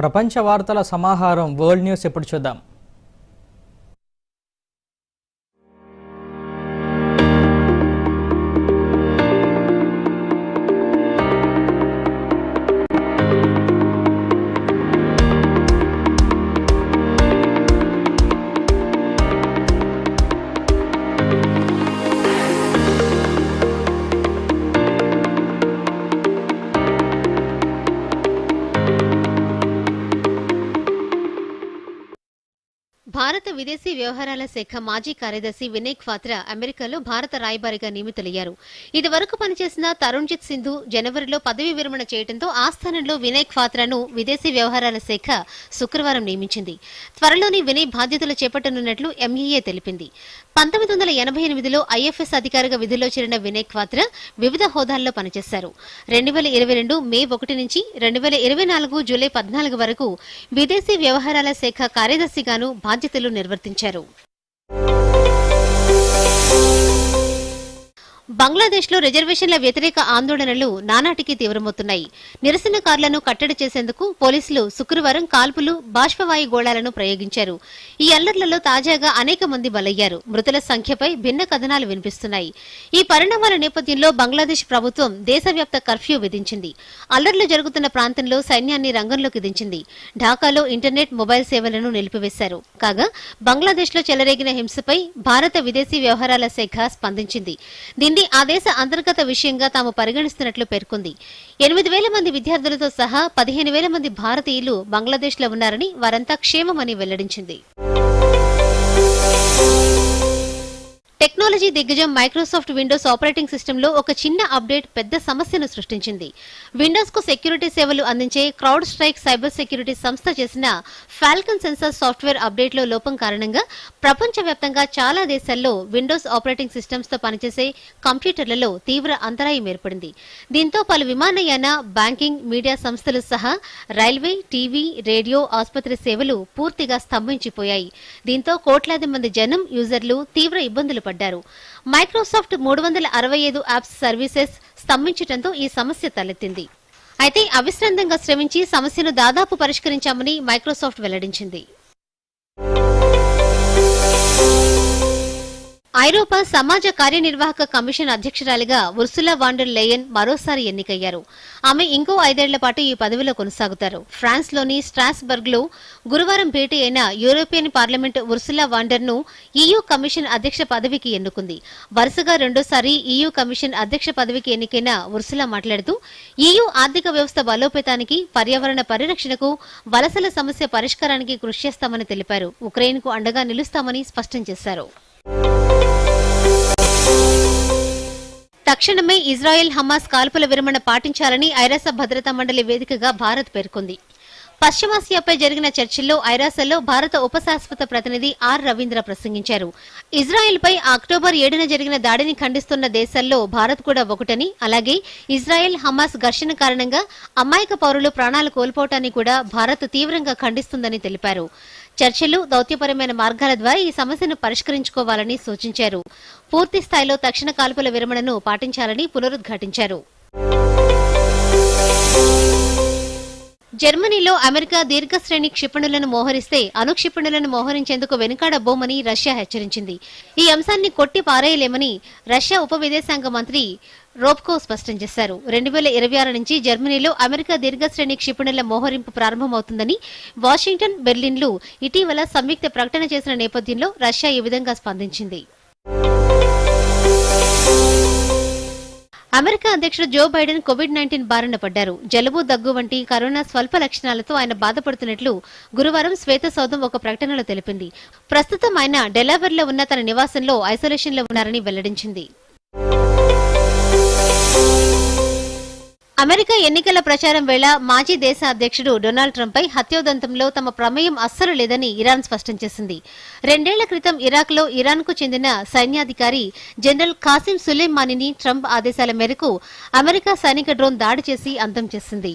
ప్రపంచ వార్తల సమాహారం వరల్డ్ న్యూస్ ఎప్పుడు చూద్దాం? భారత విదేశీ వ్యవహారాల శాఖ మాజీ కార్యదర్శి వినయ్ క్వాత్రా అమెరికాలో భారత రాయబారిగా నియమితులయ్యారు. ఇదివరకు పనిచేసిన తరుణ్జిత్ సింధు జనవరిలో పదవీ విరమణ చేయడంతో ఆ స్థానంలో వినయ్ క్వాత్రాను విదేశీ వ్యవహారాల శాఖ శుక్రవారం నియమించింది. త్వరలోనే వినయ్ బాధ్యతలు చేపట్టనున్నట్లు ఎంఈఏ తెలిపింది. పంతొమ్మిది వందల ఎనభై ఎనిమిదిలో ఐఎఫ్ఎస్ అధికారిగా విధుల్లో చేరిన వినయ్ క్వాత్రా వివిధ హోదాల్లో పనిచేశారు. రెండు వేల ఇరవై రెండు మే ఒకటి నుంచి రెండు వేల ఇరవై నాలుగు జూలై పద్నాలుగు వరకు విదేశీ వ్యవహారాల శాఖ కార్యదర్శిగాను బాధ్యతలు నిర్వర్తించారు. బంగ్లాదేశ్లో రిజర్వేషన్ల వ్యతిరేక ఆందోళనలు నానాటికి తీవ్రమవుతున్నాయి. నిరసనకారులను కట్టడి చేసేందుకు పోలీసులు శుక్రవారం కాల్పులు బాష్పవాయు గోళాలను ప్రయోగించారు. ఈ అల్లర్లలో తాజాగా అనేక మంది బలయ్యారు. మృతుల సంఖ్యపై భిన్న కథనాలు వినిపిస్తున్నాయి. ఈ పరిణామాల నేపథ్యంలో బంగ్లాదేశ్ ప్రభుత్వం దేశవ్యాప్త కర్ఫ్యూ విధించింది. అల్లర్లు జరుగుతున్న ప్రాంతంలో సైన్యాన్ని రంగంలోకి దించింది. ఢాకాలో ఇంటర్నెట్ మొబైల్ సేవలను నిలిపివేశారు. కాగా బంగ్లాదేశ్లో చెలరేగిన హింసపై భారత విదేశీ వ్యవహారాల శాఖ స్పందించింది. దీన్ని ఆ దేశ అంతర్గత విషయంగా తాము పరిగణిస్తున్నట్లు పేర్కొంది. ఎనిమిది వేల మంది విద్యార్థులతో సహా పదిహేను వేల మంది భారతీయులు బంగ్లాదేశ్లో ఉన్నారని వారంతా క్షేమమని వెల్లడించింది. టెక్నాలజీ దిగ్గజం మైక్రోసాఫ్ట్ విండోస్ ఆపరేటింగ్ సిస్టంలో ఒక చిన్న అప్డేట్ పెద్ద సమస్యను సృష్టించింది. విండోస్కు సెక్యూరిటీ సేవలు అందించే క్రౌడ్ స్ట్రైక్ సైబర్ సెక్యూరిటీ సంస్థ చేసిన ఫాల్కన్ సెన్సార్ సాఫ్ట్వేర్ అప్డేట్లో లోపం కారణంగా ప్రపంచవ్యాప్తంగా చాలా దేశాల్లో విండోస్ ఆపరేటింగ్ సిస్టమ్స్తో పనిచేసే కంప్యూటర్లలో తీవ్ర అంతరాయం ఏర్పడింది. దీంతో పలు విమానయాన బ్యాంకింగ్ మీడియా సంస్థలు సహా రైల్వే టీవీ రేడియో ఆసుపత్రి సేవలు పూర్తిగా స్తంభించిపోయాయి. దీంతో కోట్లాది మంది జనం యూజర్లు తీవ్ర ఇబ్బందులు పడ్డారు. మైక్రోసాఫ్ట్ మూడు వందల అరవై ఐదు యాప్స్ సర్వీసెస్ స్తంభించడంతో ఈ సమస్య తలెత్తింది. అయితే అవిశ్రాంతంగా శ్రమించి సమస్యను దాదాపు పరిష్కరించామని మైక్రోసాఫ్ట్ వెల్లడించింది. ఐరోపా సమాజ కార్యనిర్వాహక కమిషన్ అధ్యక్షురాలిగా ఉర్సులా వాండర్ లేయన్ మరోసారి ఎన్నికయ్యారు. ఆమె ఇంకో ఐదేళ్ళ పాటు ఈ పదవిలో కొనసాగుతారు. ఫ్రాన్స్లోని స్ట్రాస్బర్గ్లో గురువారం భేటీ అయిన యూరోపియన్ పార్లమెంట్ ఉర్సులా వాండర్ను ఈయూ కమిషన్ అధ్యక్ష పదవికి ఎన్నుకుంది. వరుసగా రెండోసారి ఈయూ కమిషన్ అధ్యక్ష పదవికి ఎన్నికైన ఉర్సులా మాట్లాడుతూ ఈయూ ఆర్థిక వ్యవస్థ బలోపేతానికి పర్యావరణ పరిరక్షణకు వలసల సమస్య పరిష్కారానికి కృషి చేస్తామని తెలిపారు. ఉక్రెయిన్కు అండగా నిలుస్తామని స్పష్టం చేశారు. తక్షణమే ఇజ్రాయెల్ హమాస్ కాల్పుల విరమణ పాటించాలని ఐరాస భద్రతా మండలి వేదికగా భారత్ పేర్కొంది. పశ్చిమాసియాపై జరిగిన చర్చల్లో ఐరాసలో భారత ఉపశాశ్వత ప్రతినిధి ఆర్ రవీంద్ర ప్రసంగించారు. ఇజ్రాయెల్పై అక్టోబర్ ఏడున జరిగిన దాడిని ఖండిస్తున్న దేశాల్లో భారత్ కూడా ఒకటని అలాగే ఇజ్రాయెల్ హమాస్ ఘర్షణ కారణంగా అమాయక పౌరులు ప్రాణాలు కోల్పోవటాన్ని కూడా భారత్ తీవ్రంగా ఖండిస్తుందని తెలిపారు. చర్చలు దౌత్యపరమైన మార్గాల ద్వారా ఈ సమస్యను పరిష్కరించుకోవాలని సూచించారు. పూర్తి స్థాయిలో తక్షణ కాల్పుల విరమణను పాటించాలని పునరుద్ఘాటించారు. జర్మనీలో అమెరికా దీర్ఘశ్రేణి క్షిపణులను మోహరిస్తే అణుక్షిపణులను మోహరించేందుకు వెనుకాడబోమని రష్యా హెచ్చరించింది. ఈ అంశాన్ని కొట్టి పారేయలేమని రష్యా ఉప విదేశాంగ మంత్రి రోబ్కో స్పష్టం చేశారు. రెండు వేల ఇరవై ఆరు నుంచి జర్మనీలో అమెరికా దీర్ఘశ్రేణి క్షిపణుల మోహరింపు ప్రారంభమవుతుందని వాషింగ్టన్ బెర్లిన్లు ఇటీవల సంయుక్త ప్రకటన చేసిన నేపథ్యంలో రష్యా ఈ విధంగా స్పందించింది. అమెరికా అధ్యక్షుడు జో బైడెన్ కోవిడ్ నైన్టీన్ బారిన పడ్డారు. జలుబు దగ్గు వంటి కరోనా స్వల్ప లక్షణాలతో ఆయన బాధపడుతున్నట్లు గురువారం శ్వేత సౌధం ఒక ప్రకటనలో తెలిపింది. ప్రస్తుతం ఆయన డెలావర్లో ఉన్న తన నివాసంలో ఐసోలేషన్లో ఉన్నారని వెల్లడించింది. అమెరికా ఎన్నికల ప్రచారం వేళ మాజీ దేశ అధ్యక్షుడు డొనాల్డ్ ట్రంప్ పై హత్యోదంతంలో తమ ప్రమేయం అస్సలు లేదని ఇరాన్ స్పష్టం చేసింది. రెండేళ్ళ క్రితం ఇరాక్లో ఇరాన్కు చెందిన సైన్యాధికారి జనరల్ కాసిం సులేమానిని ట్రంప్ ఆదేశాల మేరకు అమెరికా సైనిక డ్రోన్ దాడి చేసి అంతం చేసింది.